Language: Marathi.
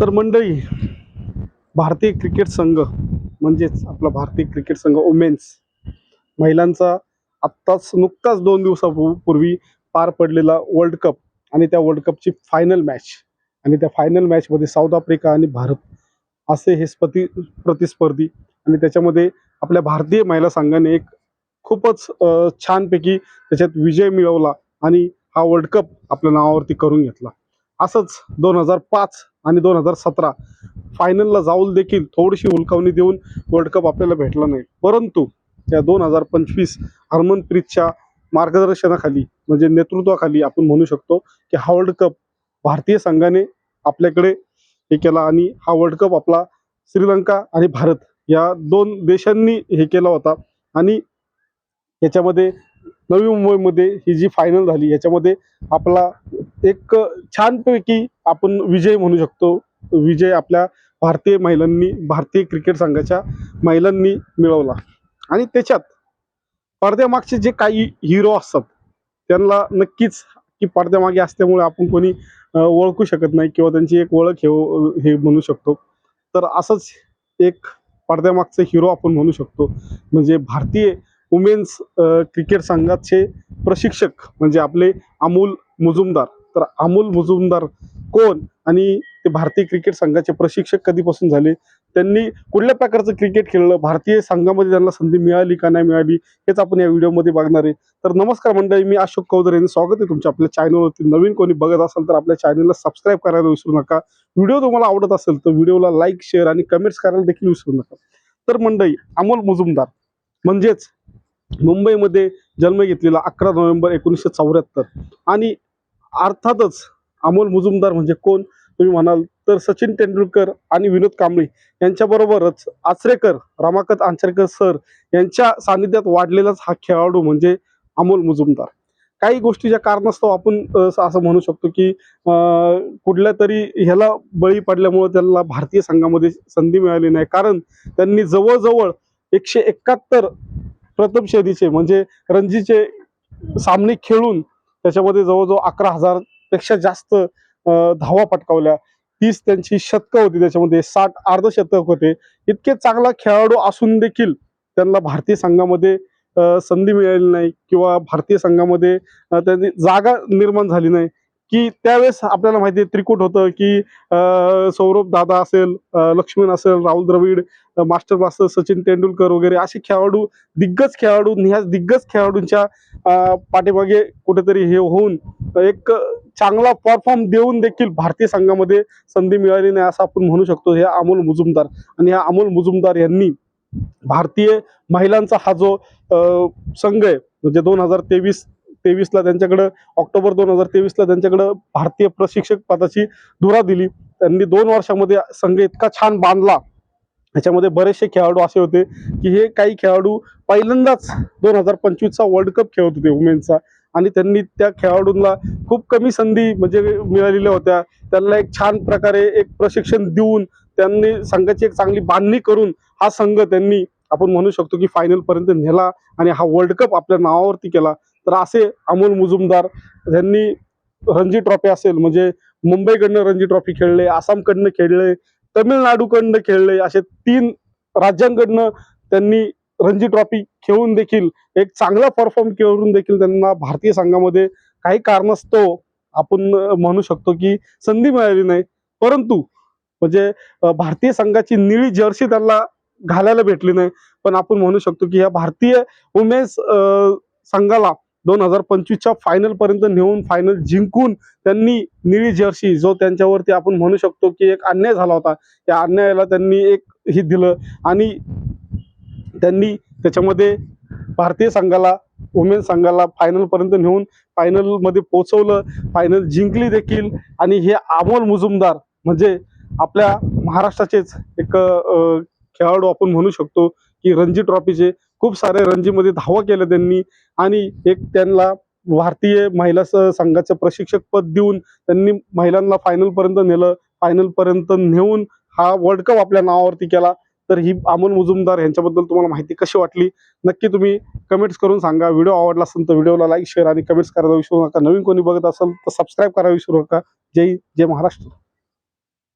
तर मंडळी भारतीय क्रिकेट संघ म्हणजेच आपला भारतीय क्रिकेट संघ वुमेन्स महिलांचा आत्ताच नुकताच दोन दिवसापूर्वी पार पडलेला वर्ल्ड कप आणि त्या वर्ल्ड कपची फायनल मॅच आणि त्या फायनल मॅचमध्ये साऊथ आफ्रिका आणि भारत असे हे स्पती प्रतिस्पर्धी आणि त्याच्यामध्ये आपल्या भारतीय महिला संघाने एक खूपच छानपैकी त्याच्यात विजय मिळवला आणि हा वर्ल्ड कप आपल्या नावावरती करून घेतला. असंच दोन हजार पाच आणि दोन हजार सतरा फायनलला जाऊन देखील थोडीशी हुलकावणी देऊन वर्ल्ड कप आपल्याला भेटला नाही. परंतु त्या दोन हजार पंचवीस हरमनप्रीतच्या मार्गदर्शनाखाली म्हणजे नेतृत्वाखाली आपण म्हणू शकतो की हा वर्ल्ड कप भारतीय संघाने आपल्याकडे हे केला आणि हा वर्ल्ड कप आपला श्रीलंका आणि भारत या दोन देशांनी हे केला होता. आणि याच्यामध्ये नवी मुंबईमध्ये ही जी फायनल झाली याच्यामध्ये आपला एक छानपैकी आपण विजय म्हणू शकतो. विजय आपल्या भारतीय महिलांनी भारतीय क्रिकेट संघाच्या महिलांनी मिळवला. आणि त्याच्यात पडद्यामागचे जे काही हिरो असतात त्यांना नक्कीच की पडद्यामागे असल्यामुळे आपण कोणी ओळखू शकत नाही किंवा त्यांची एक ओळख हे हे म्हणू शकतो. तर असंच एक पडद्यामागचं हिरो आपण म्हणू शकतो. म्हणजे भारतीय वुमेन्स क्रिकेट संघाचे प्रशिक्षक म्हणजे आपले अमोल मुजुमदार. तर अमोल मुजुमदार कोण? आणि ते भारतीय क्रिकेट संघाचे प्रशिक्षक कधीपासून झाले? त्यांनी कुठल्या प्रकारचं क्रिकेट खेळलं? भारतीय संघामध्ये त्यांना संधी मिळाली का नाही मिळाली? हेच आपण या व्हिडिओमध्ये बघणार आहे. तर नमस्कार मंडळी मी अशोक कौदर यांनी स्वागत आहे तुमच्या आपल्या चॅनलवरती नवीन कोणी बघत असाल तर आपल्या चॅनलला सबस्क्राईब करायला विसरू नका. व्हिडिओ तुम्हाला आवडत असेल तर व्हिडिओला लाईक शेअर आणि कमेंट्स करायला देखील विसरू नका. तर मंडळी अमोल मुजुमदार म्हणजेच मुंबईमध्ये जन्म घेतलेला अकरा नोव्हेंबर एकोणीसशे चौऱ्याहत्तर. आणि अर्थातच अमोल मुजुमदार म्हणजे कोण? तुम्ही म्हणाल तर सचिन तेंडुलकर आणि विनोद कांबळे यांच्याबरोबरच आचरेकर रमाकांत आचरेकर सर यांच्या सानिध्यात वाढलेलाच हा खेळाडू म्हणजे अमोल मुजुमदार. काही गोष्टीच्या कारणास्तव आपण असं म्हणू शकतो की कुठल्या तरी ह्याला बळी पडल्यामुळे त्यांना भारतीय संघामध्ये संधी मिळाली नाही. कारण त्यांनी जवळजवळ एकशे एकाहत्तर प्रथम श्रेणीचे म्हणजे रणजीचे सामने खेळून त्याच्यामध्ये जवळजवळ अकरा हजारपेक्षा जास्त धावा पटकावल्या. तीस त्यांची शतकं होती त्याच्यामध्ये साठ अर्धशतक होते. इतके चांगला खेळाडू असून देखील त्यांना भारतीय संघामध्ये संधी मिळाली नाही किंवा भारतीय संघामध्ये त्यांनी जागा निर्माण झाली नाही. की त्यावेळेस आपल्याला माहिती आहे त्रिकूट होतं की सौरभ दादा असेल लक्ष्मण असेल राहुल द्रविड मास्टर मास्टर सचिन तेंडुलकर वगैरे असे खेळाडू दिग्गज खेळाडू ह्या दिग्गज खेळाडूंच्या पाठीमागे कुठेतरी हे होऊन एक चांगला परफॉर्म देऊन देखील भारतीय संघामध्ये संधी मिळाली नाही असं आपण म्हणू शकतो. हे अमोल मुजुमदार आणि ह्या अमोल मुजुमदार यांनी भारतीय महिलांचा हा जो संघ आहे म्हणजे दोन हजार तेवीस तेवीसला त्यांच्याकडं ऑक्टोबर दोन हजार तेवीसला त्यांच्याकडं भारतीय प्रशिक्षक पदाची धुरा दिली. त्यांनी दोन वर्षामध्ये संघ इतका छान बांधला. याच्यामध्ये बरेचसे खेळाडू असे होते की हे काही खेळाडू पहिल्यांदाच दोन हजार पंचवीसचा वर्ल्ड कप खेळत होते वुमेनचा आणि त्यांनी त्या खेळाडूंना खूप कमी संधी म्हणजे मिळालेल्या होत्या. त्यांना एक छान प्रकारे एक प्रशिक्षण देऊन त्यांनी संघाची एक चांगली बांधणी करून हा संघ त्यांनी आपण म्हणू शकतो की फायनलपर्यंत नेला आणि हा वर्ल्ड कप आपल्या नावावरती केला. तर असे अमोल मुजुमदार यांनी रणजी ट्रॉफी असेल म्हणजे मुंबईकडनं रणजी ट्रॉफी खेळले आसामकडनं खेळले तमिळनाडूकडनं खेळले असे तीन राज्यांकडनं त्यांनी रणजी ट्रॉफी खेळून देखील एक चांगला परफॉर्म करून देखील त्यांना भारतीय संघामध्ये काही कारणास्तव आपण म्हणू शकतो की संधी मिळाली नाही. परंतु म्हणजे भारतीय संघाची निळी जर्सी त्यांना घालायला भेटली नाही. पण आपण म्हणू शकतो की ह्या भारतीय वुमेन्स संघाला दोन हजार पंचवीसच्या फायनल पर्यंत नेऊन फायनल जिंकून त्यांनी निळी जर्सी जो त्यांच्यावरती आपण म्हणू शकतो की एक अन्याय झाला होता त्या अन्यायाला त्यांनी एक हे दिलं आणि त्यांनी त्याच्यामध्ये भारतीय संघाला वुमेन्स संघाला फायनलपर्यंत नेऊन फायनलमध्ये पोचवलं फायनल जिंकली देखील आणि हे अमोल मुजुमदार म्हणजे आपल्या महाराष्ट्राचेच एक खेळाडू आपण म्हणू शकतो की रणजी ट्रॉफीचे खूप सारे रणजीमध्ये धावा केल्या त्यांनी. आणि एक त्यांना भारतीय महिला संघाचं प्रशिक्षक पद देऊन त्यांनी महिलांना फायनल पर्यंत नेलं. फायनल पर्यंत नेऊन हा वर्ल्ड कप आपल्या नावावरती केला. तर ही अमोल मुजुमदार यांच्याबद्दल तुम्हाला माहिती कशी वाटली? नक्की तुम्ही कमेंट्स करून सांगा. व्हिडिओ आवडला असेल तर व्हिडिओला लाईक शेअर आणि कमेंट्स करायला विसरू नका. नवीन कोणी बघत असेल तर सबस्क्राईब करायला विसरू नका. जय जय महाराष्ट्र.